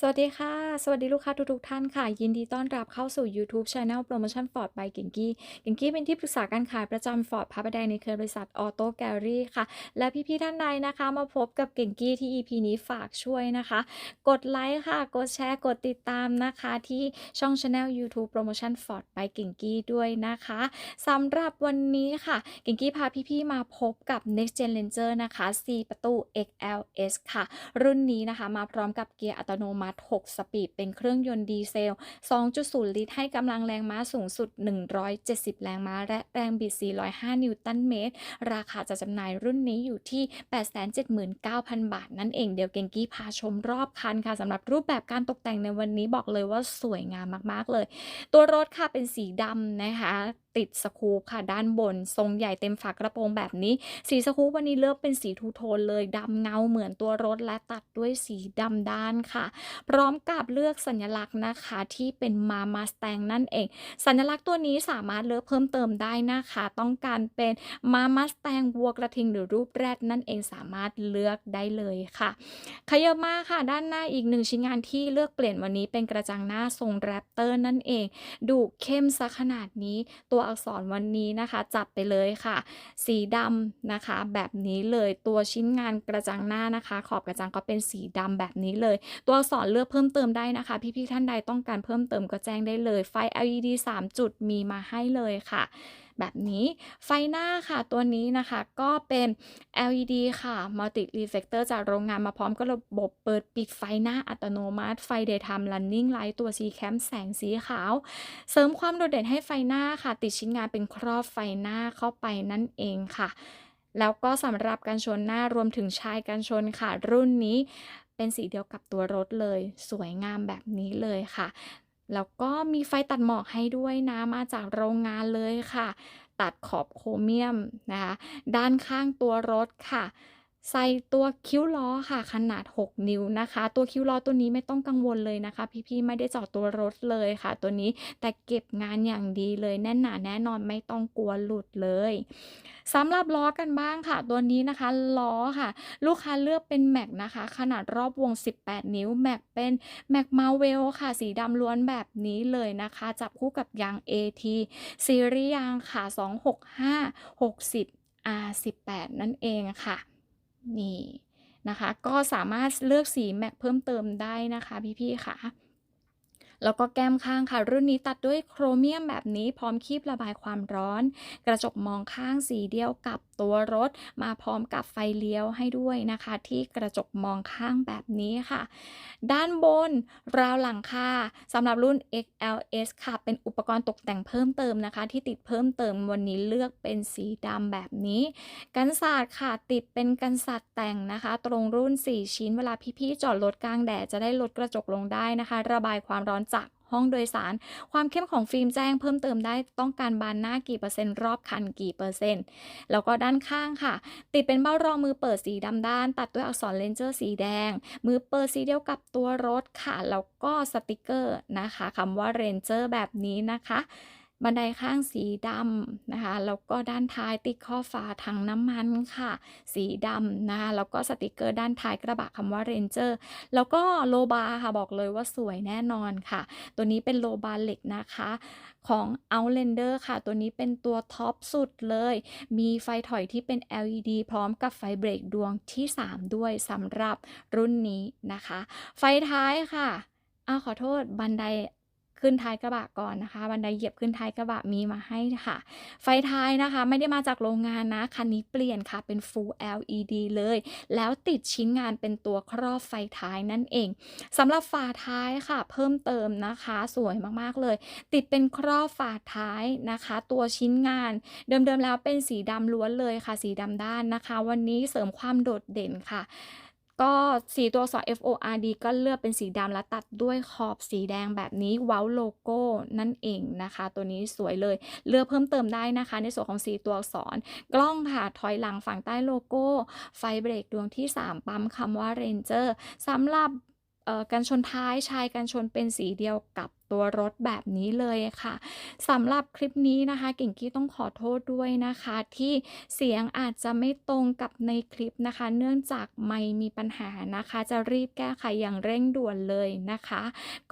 สวัสดีค่ะ สวัสดีลูกค้าทุกๆท่านค่ะ ยินดีต้อนรับเข้าสู่ YouTube Channel Promotion Ford by เก่งกี้เก่งกี้เป็นที่ปรึกษาการขายประจำ Ford พระประแดงในเครือบริษัท Auto Gallery ค่ะ และพี่ๆท่านใดนะคะ มาพบกับเก่งกี้ที่ EP นี้ฝากช่วยนะคะ กดไลค์ค่ะ กดแชร์ กดติดตามนะคะ ที่ช่อง Channel YouTube Promotion Ford by เก่งกี้ด้วยนะคะสำหรับวันนี้ค่ะเก่งกี้พาพี่ๆมาพบกับ Next Gen Ranger นะคะ 4 ประตู XLS ค่ะ รุ่นนี้นะคะ มาพร้อมกับเกียร์อัตโนมัติ6 สปีด เป็นเครื่องยนต์ดีเซล 2.0 ลิตร ให้กำลังแรงม้าสูงสุด 170 แรงม้า และแรงบิด 405 นิวตันเมตร ราคาจะจำหน่ายรุ่นนี้อยู่ที่ 879,000 บาท นั่นเอง เดี๋ยวเกงกี้พาชมรอบคันค่ะสำหรับรูปแบบการตกแต่งในวันนี้บอกเลยว่าสวยงามมากๆเลย ตัวรถค่ะเป็นสีดำนะคะ ติดสกูปค่ะ ด้านบน ทรงใหญ่เต็มฝากระโปรงแบบนี้ สีสกูปวันนี้เลือกเป็นสีทูโทนเลยดำเงาเหมือนตัวรถและตัดด้วยสีดำด้านค่ะ พร้อมกับเลือกสัญลักษณ์นะคะที่เป็นมามาสแตงนั่นเอง สัญลักษณ์ตัวนี้สามารถเลือกเพิ่มเติมได้นะคะ ต้องการเป็นมามาสแตงวัวกระทิงหรือรูปแรดนั่นเองสามารถเลือกได้เลยค่ะ ขยับมาค่ะด้านหน้าอีกหนึ่งชิ้นงานที่เลือกเปลี่ยนวันนี้เป็นกระจังหน้าทรงแรปเตอร์นั่นเองดุเข้มซะขนาดนี้ตัวอักษรวันนี้นะคะ จัดไปเลยค่ะ สีดำนะคะ แบบนี้เลยตัวชิ้นงานกระจังหน้านะคะ ขอบกระจังก็เป็นสีดำแบบนี้เลย ตัวอักษรเลือกเพิ่มเติมได้นะคะ พี่ๆท่านใดต้องการเพิ่มเติมก็แจ้งได้เลย ไฟ LED 3 จุดมีมาให้เลยค่ะ แบบนี้ ไฟหน้าค่ะตัวนี้นะคะก็เป็น LED ค่ะ Multi Reflector จากโรงงานมาพร้อมกับระบบเปิดปิดไฟหน้าอัตโนมัติ ไฟ Daytime Running Light ตัว C Cam แสงสีขาว เสริมความโดดเด่นให้ไฟหน้าค่ะ ติดชิ้นงานเป็นครอบไฟหน้าเข้าไปนั่นเองค่ะแล้วก็สำหรับการชนหน้ารวมถึงชายกันชนค่ะ รุ่นนี้เป็นสีเดียวกับตัวรถเลย สวยงามแบบนี้เลยค่ะ แล้วก็มีไฟตัดหมอกให้ด้วยนะมาจากโรงงานเลยค่ะ ตัดขอบโครเมียมนะคะ ด้านข้างตัวรถค่ะ ใส่ตัวคิ้วล้อค่ะขนาด 6 นิ้วนะคะ ตัวคิ้วล้อตัวนี้ไม่ต้องกังวลเลยนะคะ พี่ๆไม่ได้เจาะตัวรถเลยค่ะ ตัวนี้แต่เก็บงานอย่างดีเลยแน่นหนาแน่นอนไม่ต้องกลัวหลุดเลยสำหรับล้อกันบ้างค่ะ ตัวนี้นะคะล้อค่ะ ลูกค้าเลือกเป็นแม็กนะคะ ขนาดรอบวง 18 นิ้วแม็กเป็นแม็กมาเวลค่ะ สีดำล้วนแบบนี้เลยนะคะ จับคู่กับยาง AT ซีรีส์ยางค่ะ 265 60 R18 นั่นเองค่ะ นี่นะคะ ก็สามารถเลือกสีแม็กเพิ่มเติมได้นะคะพี่ๆค่ะ แล้วก็แก้มข้างค่ะรุ่นนี้ตัดด้วยโครเมียมแบบนี้พร้อมคีบระบายความร้อน กระจกมองข้างสีเดียวกับตัวรถ มาพร้อมกับไฟเลี้ยวให้ด้วยนะคะ ที่กระจกมองข้างแบบนี้ค่ะ ด้านบนราวหลังคาสำหรับรุ่น XLS ค่ะ เป็นอุปกรณ์ตกแต่งเพิ่มเติมนะคะ ที่ติดเพิ่มเติมวันนี้เลือกเป็นสีดำแบบนี้ กันศาสตร์ค่ะติดเป็นกันศาสตร์แต่งนะคะ ตรงรุ่น 4 ชิ้นเวลาพี่ๆจอดรถกลางแดดจะได้ลดกระจกลงได้นะคะ ระบายความร้อน ห้องโดยสาร ความเข้มของฟิล์มแจ้งเพิ่มเติมได้ต้องการบานหน้ากี่เปอร์เซ็นต์รอบคันกี่เปอร์เซ็นต์แล้วก็ด้านข้างค่ะ ติดเป็นเบ้ารองมือเปิดสีดำด้าน ตัดด้วยอักษรเลนเจอร์สีแดง มือเปิดสีเดียวกับตัวรถค่ะ แล้วก็สติกเกอร์นะคะคำว่าเรนเจอร์แบบนี้นะคะ บันไดข้างสีดำนะคะ แล้วก็ด้านท้ายติดข้อฝาถังน้ำมันค่ะ สีดำนะคะ แล้วก็สติกเกอร์ด้านท้ายกระบะคำว่าเรนเจอร์แล้วก็โลบาร์ค่ะบอกเลยว่าสวยแน่นอนค่ะ ตัวนี้เป็นโลบาร์เหล็กนะคะของ Outlander ค่ะ ตัวนี้เป็นตัวท็อปสุดเลย มีไฟถอยที่เป็น LED พร้อมกับไฟเบรกดวงที่ 3 ด้วยสำหรับรุ่นนี้นะคะ ไฟท้ายค่ะอ้าวขอโทษบันได ขึ้นท้ายกระบะก่อนนะคะ บันไดเหยียบขึ้นท้ายกระบะมีมาให้ค่ะ ไฟท้ายนะคะ ไม่ได้มาจากโรงงานนะ คันนี้เปลี่ยนค่ะเป็น Full LED เลย แล้วติดชิ้นงานเป็นตัวครอบไฟท้ายนั่นเองสำหรับฝาท้ายค่ะ เพิ่มเติมนะคะ สวยมากๆเลย ติดเป็นครอบฝาท้ายนะคะ ตัวชิ้นงาน เดิมๆแล้วเป็นสีดำล้วนเลยค่ะ สีดำด้านนะคะ วันนี้เสริมความโดดเด่นค่ะ ก็สีตัวสอ F O R D ก็เลือกเป็นสีดำและตัดด้วยขอบสีแดงแบบนี้เว้าโลโก้นั่นเองนะคะ ตัวนี้สวยเลยเลือกเพิ่มเติมได้นะคะ ในส่วนของสีตัวอักษร กล้องค่ะถอยหลังฝั่งใต้โลโก้ ไฟเบรกดวงที่ 3 ปั๊มคำว่า Ranger สำหรับกันชนท้ายชายกันชนเป็นสีเดียวกับ ตัวรถแบบนี้เลยค่ะสำหรับคลิปนี้นะคะ กิ่งกี้ต้องขอโทษด้วยนะคะ ที่เสียงอาจจะไม่ตรงกับในคลิปนะคะ เนื่องจากไมค์มีปัญหานะคะ จะรีบแก้ไขอย่างเร่งด่วนเลยนะคะ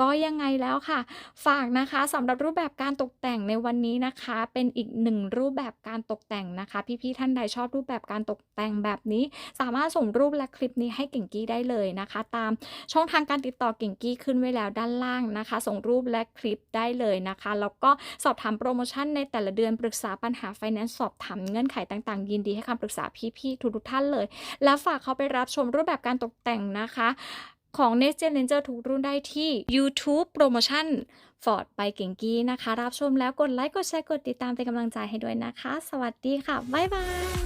ก็ยังไงแล้วค่ะ ฝากนะคะสำหรับรูปแบบการตกแต่งในวันนี้นะคะ เป็นอีกหนึ่งรูปแบบการตกแต่งนะคะ พี่ๆท่านใดชอบรูปแบบการตกแต่งแบบนี้ สามารถส่งรูปและคลิปนี้ให้กิ่งกี้ได้เลยนะคะ ตามช่องทางการติดต่อกิ่งกี้ขึ้นไว้แล้วด้านล่างนะคะ ส่งรูปและคลิปได้เลยนะคะ แล้วก็สอบถามโปรโมชั่นในแต่ละเดือนปรึกษาปัญหาไฟแนนซ์สอบถามเงื่อนไขต่างๆ ยินดีให้คำปรึกษาพี่ๆทุกๆท่านเลย และฝากเขาไปรับชมรูปแบบการตกแต่งนะคะของ Next Gen Ranger ทุกรุ่นได้ที่ YouTube โปรโมชั่น Ford ไปเก่งกี้นะคะ รับชมแล้วกดไลค์ กดแชร์ กดติดตามเป็นกำลังใจให้ด้วยนะคะ สวัสดีค่ะ บ๊ายบาย